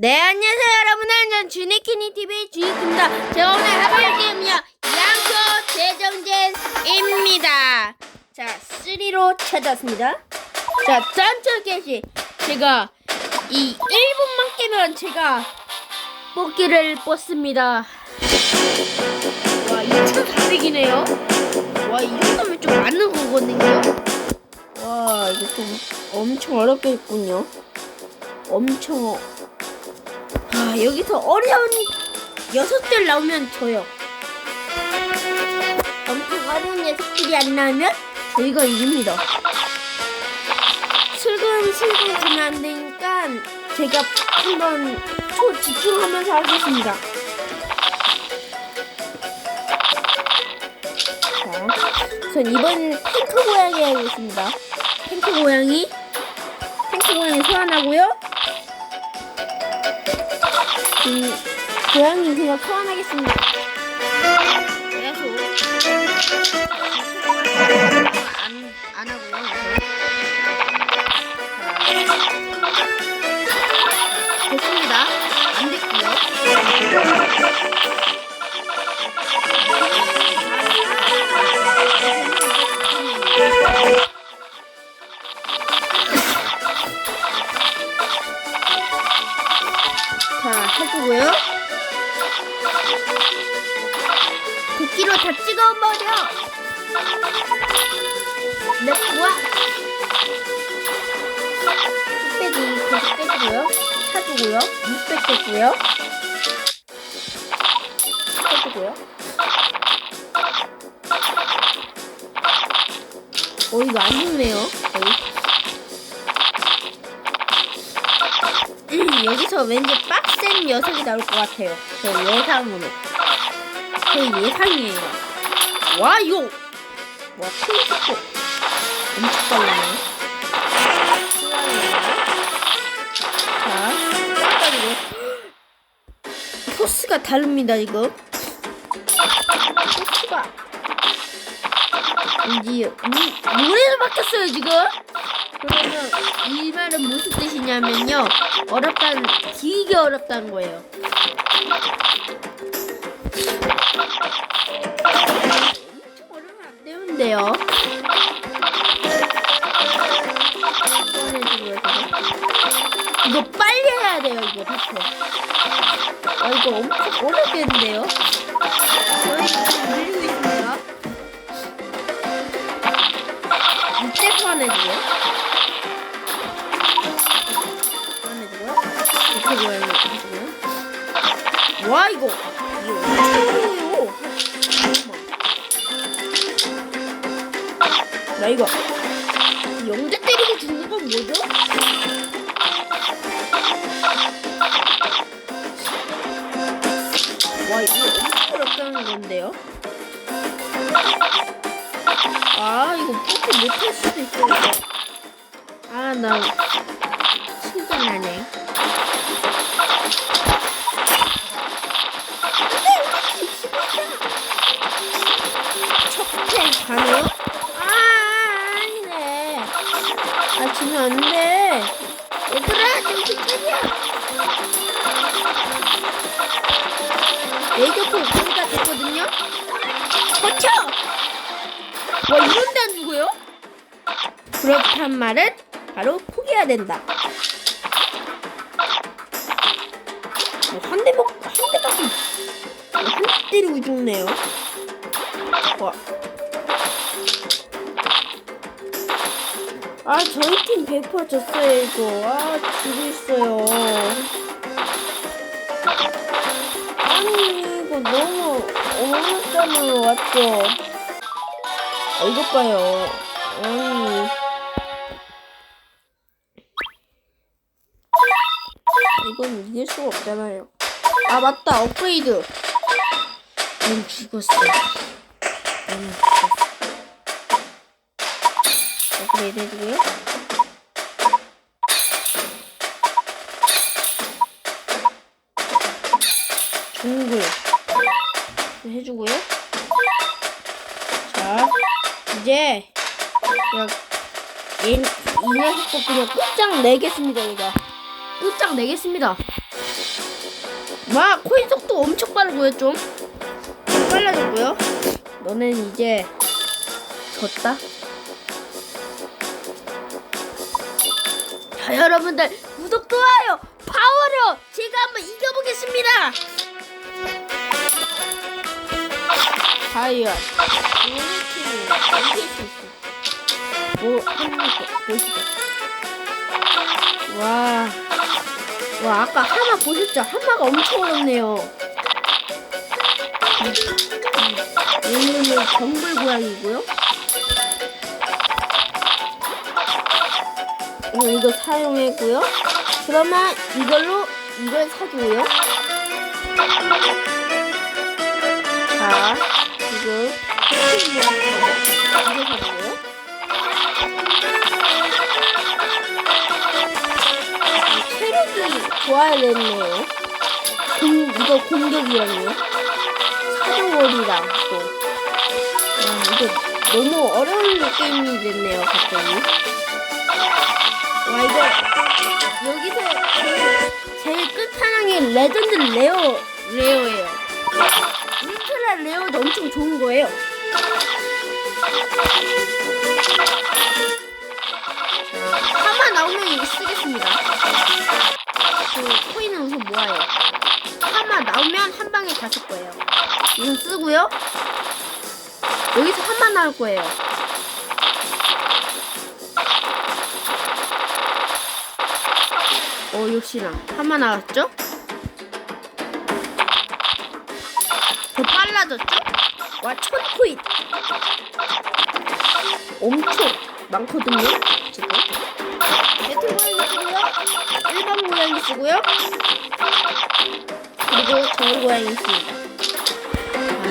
네, 안녕하세요, 여러분. 전 주니키니 TV 주니키입니다. 제가 오늘 해볼 게임은요, 양초 재정전입니다. 자, 3로 찾았습니다. 자, 짠초 게시. 제가 이 1분만 깨면 제가 뽑기를 뽑습니다. 와, 2,400이네요. 와, 이 정도면 좀 많은 거거든요. 와, 이거 좀 엄청 어렵겠군요. 엄청 어... 아 여기서 어려운 녀석들 나오면 져요. 엄청 어려운 녀석들이 안 나오면 저희가 이깁니다. 슬금슬금 가면 안 되니까 제가 한번 초 집중하면서 하겠습니다. 자, 전 이번 탱크 고양이 하겠습니다. 탱크 고양이, 탱크 고양이 소환하고요. 음, 고양이 그냥 소환하겠습니다. 그래서 다 찍어버려. 네, 뭐야? 흑백이 계속 빼주고요. 차주고요. 600 됐고요. 해주고요. 어, 이거 안. 거의. 음, 여기서 왠지 빡센 녀석이 나올 것 같아요. 제 예상으로. 제 예상이에요. 와, 이거! 와, 플리스코. 엄청 빨라네. 자, 깜짝이고. 포스가 다릅니다, 이거. 포스가. 물, 물에서 바뀌었어요, 지금. 그러면 이 말은 무슨 뜻이냐면요. 어렵다는, 되게 어렵다는 거예요. 어려우면 안 되는데요. 이거 빨리 해야 돼요, 이거 대체. 아, 이거 엄청 어렵겠는데요? 와, 이거. 이거. 나 이거. 영재 때리고 죽는 건 뭐죠? 와, 이거 엄청 어렵다는 건데요? 아, 이거 뽑기 못할 수도 있어, 이거. 아, 나, 진짜 나네. 지면 안 돼. 얘들아, 정신 차려. 레이저포 거기가 됐거든요? 버텨! 와, 이런 데 안 죽어요? 그렇단 말은 바로 포기해야 된다. 뭐, 한대 먹, 한 대밖에, 한대 때리고 죽네요. 와. 아, 저희 팀 100% 졌어요, 이거. 아, 있어요. 아니, 이거 너무 어렵잖아요, 맞죠? 어, 이것 봐요. 아니. 이건 이길 수가 없잖아요. 아, 맞다. 업그레이드. 난 죽었어. 나는 죽었어. 해주고요. 중글. 해주고요. 자, 이제 그냥 얘, 이 녀석도 그냥 끝장 내겠습니다, 얘가. 끝장 내겠습니다. 와 코인 속도 엄청 빠르고요 좀 빨라졌고요 너는 이제 졌다 여러분들 구독 좋아요 파워로 제가 한번 이겨보겠습니다 오늘 팀을 이길 수 있어 뭐거 보시죠 와 와 아까 하마 보셨죠? 하마가 엄청 어렵네요. 얘는 정글 고양이고요. 이거 이거 사용했고요. 그러면 이걸로 이걸 사주고요. 자 지금 이거 사주고요. 체력이 좋아야 되네요. 공, 이거 공격이랑요. 사정거리랑 또. 아, 이거 너무 어려운 게임이 됐네요, 갑자기. 와, 이거, 여기서 제일, 끝판왕이 레전드 레어, 레어예요. 울트라 레어도 엄청 좋은 거예요. 하마 나오면 쓰겠습니다. 그 코인은 우선 모아요. 하마 나오면 한 방에 다 쓸 거예요. 우선 쓰고요. 여기서 한마 나올 거예요. 어 역시나 한마 나왔죠? 더 빨라졌죠? 와, 천 코인! 엄청 많거든요, 지금. 배틀 고양이 쓰고요. 일반 고양이 쓰고요. 그리고 정글 고양이 있습니다.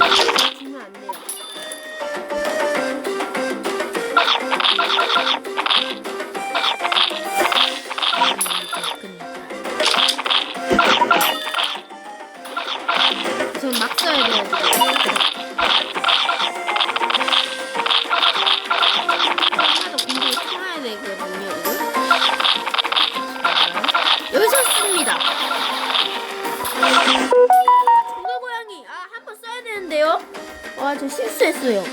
아, 와저 실수했어요.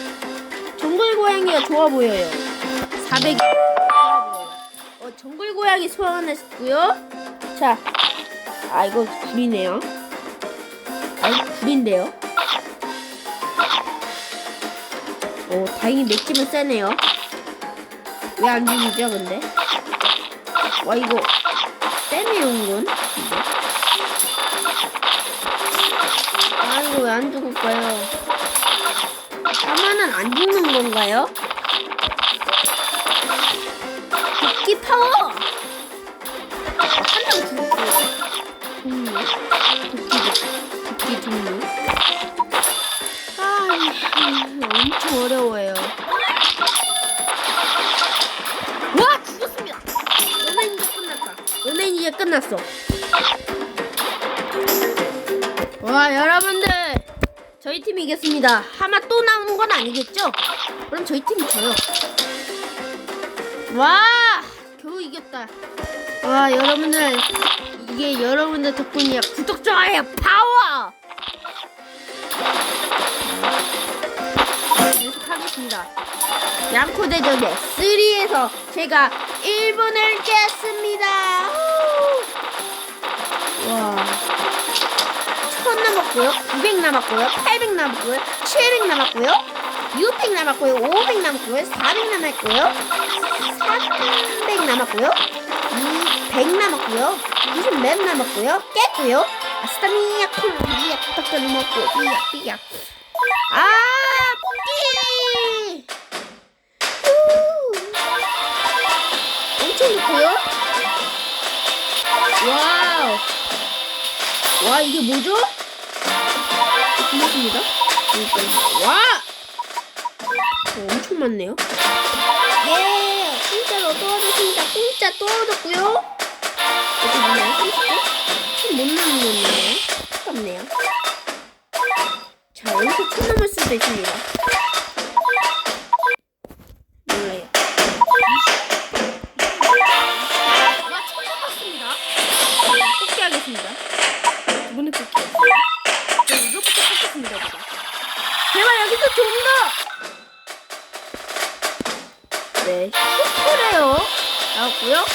정글 고양이가 좋아 보여요. 400. 어 정글 고양이 소환했고요. 자, 아 이거 불이네요. 아 불인데요. 오 다행히 맺기면 세네요. 왜 안 죽이죠 근데? 와 이거 이건. 이거. 아 이거 왜 안 죽을까요? 안 죽는 건가요? 도끼 파워! 한장 죽었어요. 도끼, 도끼 종류. 아, 음, 엄청 어려워요. 와, 죽었습니다! 연예인 이제 끝났다. 연예인 이제 끝났어. 와 여러분들 저희 팀이 이겼습니다. 하마 또 나오는 건 아니겠죠? 그럼 저희 팀이 져요. 와 겨우 이겼다. 와 여러분들 이게 여러분들 덕분이야. 구독 좋아요 파워! 계속 하겠습니다. 양코 대전에 3에서 제가 1분을 깼습니다. 와 1000 남았고요. 900 남았고요. 800 남았고요. 700 남았고요. 600 남았고요. 500 남았고요. 400 남았고요. 300 남았고요. 200 남았고요. 90몇 남았고요. 깼고요. 아스타미야 콜로미야 탁탁 먹고 삐약 삐약. 아 삐. 후. 엄청 좋고요. 와우. 와 이게 뭐죠? 고맙습니다. 와! 어, 엄청 많네요. 예! 얻었습니다. 공짜 또 얻었고요. 어디 보나요? 30분? 못 남았네요. 아깝네요. 자, 여기서 천 넘을 수도 있습니다. 더! 네, 슈퍼레어 나왔고요.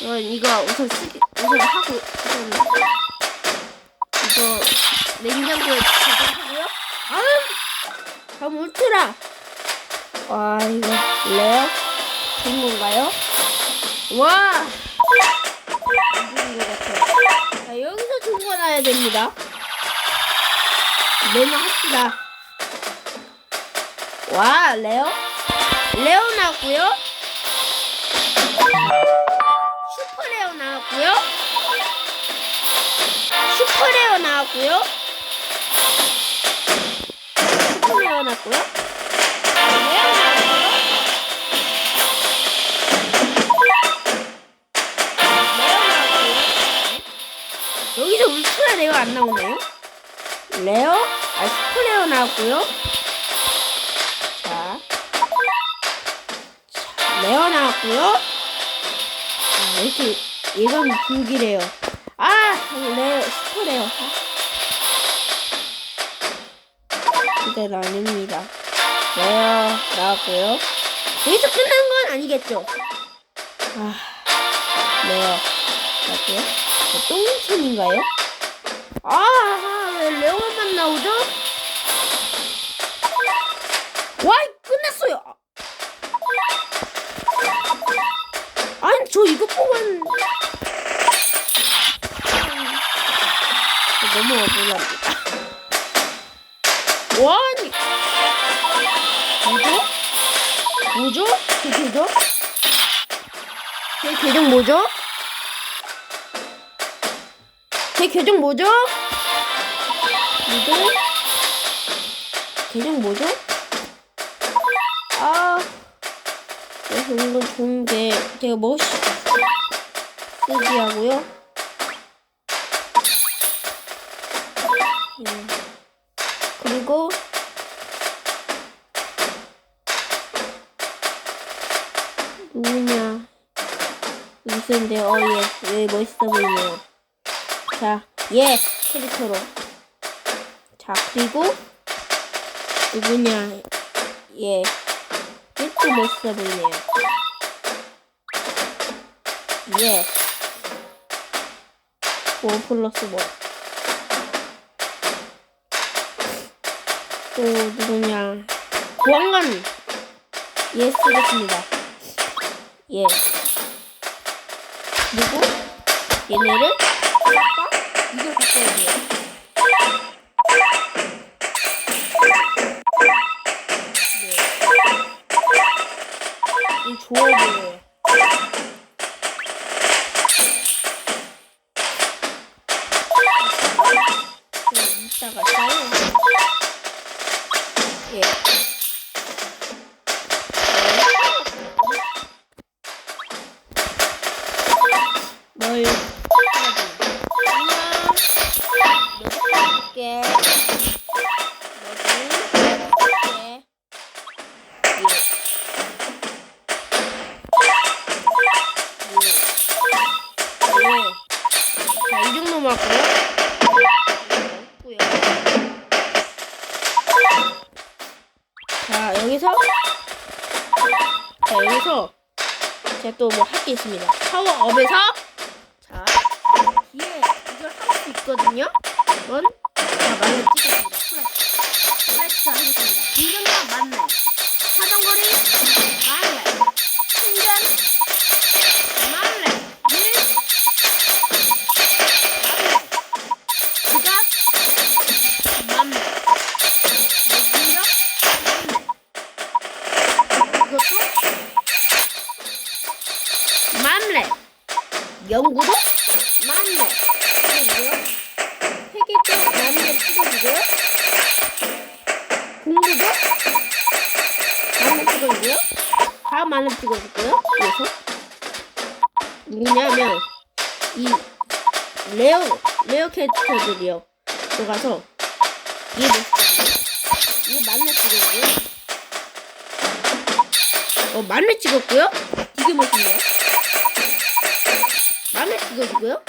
이건 이거 우선 쓰기, 우선 하고, 우선 이거 냉장고에 저장하고요. 다음! 다음 울트라! 와, 이거 레어? 좋은 건가요? 와! 자, 여기서 주고 나야 됩니다. 매너 합시다. 와, 레어? 레어 나왔고요. 슈퍼 레어 나왔고요. 슈퍼 레어 나왔고요. 슈퍼. 레어 나왔고요. 여기서 울트라 레어 안 나오나요? 레어? 아, 슈퍼 레어 나왔고요. 레어 나왔고요. 아, 이렇게 예감이 불길해요. 아, 레어, 슈퍼 레어. 이건 아닙니다. 레어 나왔고요. 여기서 끝난 건 아니겠죠? 아, 레어 나왔고요. 어, 똥님천인가요? 아, 왜 레어만 나오죠? 저 이거 뽑은 너무 억울합니다. 와, 아니, 뭐죠? 뭐죠? 제 계정? 제 계정 뭐죠? 제 계정 뭐죠? 뭐죠? 계정 뭐죠? 아, 그래서 이건 좋은 게 제가 뭐 멋이 쓰기 하고요. 예. 그리고 누구냐? 있었는데 어예 왜 멋있어 보이네요. 자, 예 캐릭터로. 자 그리고 누구냐? 예, 얘또 멋있어 보이네요. 예. 원 플러스 원. 또 누구냐? 보안관 예 쓰겠습니다. 예. 그리고 얘네를 아까 이걸 바꿔야 돼요. 네. 이 좋아 보여 이따 자, 여기서 자, 여기서 제가 또 뭐 할 게 있습니다. 파워업에서 자, 뒤에 이걸 할 수 있거든요. 이건 자, 만렙 찍겠습니다. 플래시. 플래시 하겠습니다. 공격력 만렙. 사정거리 이것도 만렙. 연구도 만렙. 그리고요. 회계도 만렙 찍어주고요. 공부도 만렙 찍어주고요. 다 만렙 찍어줄고요. 만렙 찍었고요. 되게 멋있네요. 만렙 찍어주고요.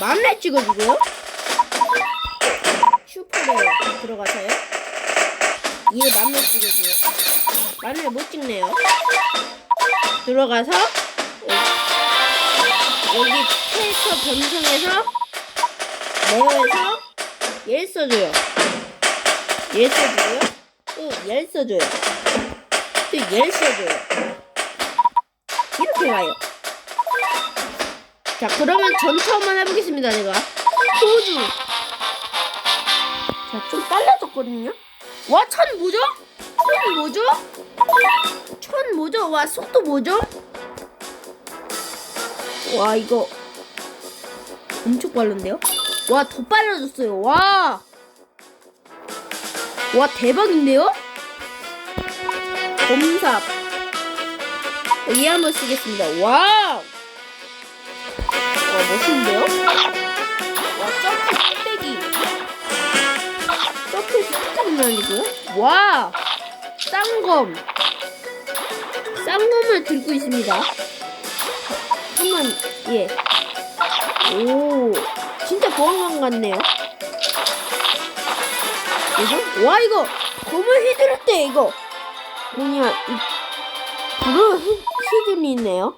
만렙 찍어주고요. 슈 버려요. 들어가서요. 얘 마늘 찍어줘요. 마늘 못 찍네요. 들어가서 여기, 캐릭터 변성해서 네어에서 얘 써줘요. 얘 써줘요. 또얘 써줘요. 또얘 써줘요. 이렇게 가요. 자, 그러면 전투 한번 해보겠습니다, 제가. 호주. 자, 좀 빨라졌거든요? 와, 천 뭐죠? 천 뭐죠? 천 뭐죠? 와, 속도 뭐죠? 와, 이거 엄청 빠른데요? 와, 더 빨라졌어요. 와! 와, 대박인데요? 검삽. 얘 한번 쓰겠습니다. 와! 와, 멋있는데요? 와, 점프 뚝배기. 점프에서 깜짝 놀라지고요? 와! 쌍검. 쌍검을 들고 있습니다. 한번, 예. 오, 진짜 보안관 같네요. 이거? 와, 이거, 검을 휘두를 때, 이거. 뭐냐, 이, 휘, 휘두이 있네요.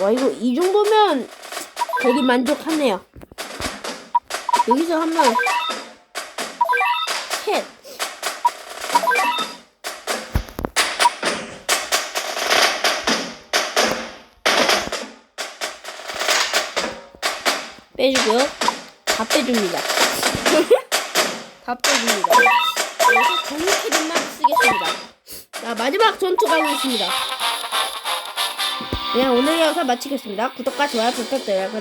와, 이거, 이 정도면 되게 만족하네요. 여기서 한번, 셋. 빼주고요. 다 빼줍니다. 다 빼줍니다. 그래서 정리캐릭만 쓰겠습니다. 자, 마지막 전투 가겠습니다. 그냥 오늘 영상 마치겠습니다. 구독과 좋아요 부탁드려요.